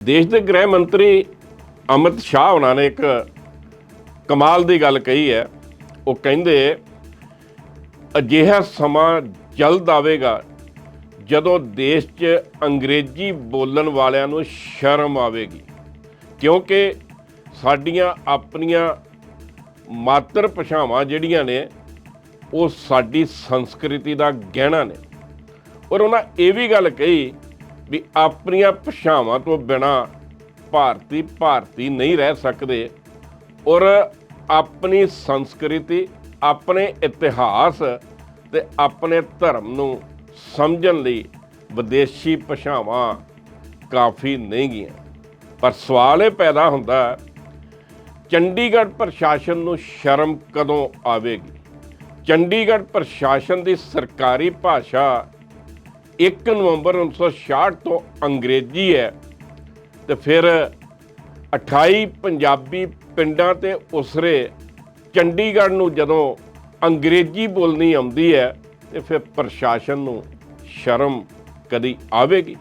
ਦੇਸ਼ ਦੇ ਗ੍ਰਹਿ ਮੰਤਰੀ ਅਮਿਤ ਸ਼ਾਹ ਉਹਨਾਂ ਨੇ ਇੱਕ ਕਮਾਲ ਦੀ ਗੱਲ ਕਹੀ ਹੈ। ਉਹ ਕਹਿੰਦੇ, ਅਜਿਹਾ ਸਮਾਂ ਜਲਦ ਆਵੇਗਾ ਜਦੋਂ ਦੇਸ਼ 'ਚ ਅੰਗਰੇਜ਼ੀ ਬੋਲਣ ਵਾਲਿਆਂ ਨੂੰ ਸ਼ਰਮ ਆਵੇਗੀ, ਕਿਉਂਕਿ ਸਾਡੀਆਂ ਆਪਣੀਆਂ ਮਾਤਰ ਭਾਸ਼ਾਵਾਂ ਜਿਹੜੀਆਂ ਨੇ, ਉਹ ਸਾਡੀ ਸੰਸਕ੍ਰਿਤੀ ਦਾ ਗਹਿਣਾ ਨੇ। ਔਰ ਉਹਨਾਂ ਇਹ ਵੀ ਗੱਲ ਕਹੀ ਵੀ ਆਪਣੀਆਂ ਭਾਸ਼ਾਵਾਂ ਤੋਂ ਬਿਨਾ ਭਾਰਤੀ ਭਾਰਤੀ ਨਹੀਂ ਰਹਿ ਸਕਦੇ ਔਰ ਆਪਣੀ ਸੰਸਕ੍ਰਿਤੀ, ਆਪਣੇ ਇਤਿਹਾਸ ਤੇ ਆਪਣੇ ਧਰਮ ਨੂੰ ਸਮਝਣ ਲਈ ਵਿਦੇਸ਼ੀ ਭਾਸ਼ਾਵਾਂ ਕਾਫੀ ਨਹੀਂ ਗਈਆਂ। ਪਰ ਸਵਾਲ ਇਹ ਪੈਦਾ ਹੁੰਦਾ ਚੰਡੀਗੜ੍ਹ ਪ੍ਰਸ਼ਾਸਨ ਨੂੰ ਸ਼ਰਮ ਕਦੋਂ ਆਵੇਗੀ? ਚੰਡੀਗੜ੍ਹ ਪ੍ਰਸ਼ਾਸਨ ਦੀ ਸਰਕਾਰੀ ਭਾਸ਼ਾ 1 ਨਵੰਬਰ 1966 ਤੋਂ ਅੰਗਰੇਜ਼ੀ ਹੈ ਤੇ ਫਿਰ 28 ਪੰਜਾਬੀ ਪਿੰਡਾਂ ਤੇ ਉਸਰੇ ਚੰਡੀਗੜ੍ਹ ਨੂੰ ਜਦੋਂ ਅੰਗਰੇਜ਼ੀ ਬੋਲਣੀ ਆਉਂਦੀ ਹੈ ਤੇ ਫਿਰ ਪ੍ਰਸ਼ਾਸਨ ਨੂੰ ਸ਼ਰਮ ਕਦੀ ਆਵੇਗੀ।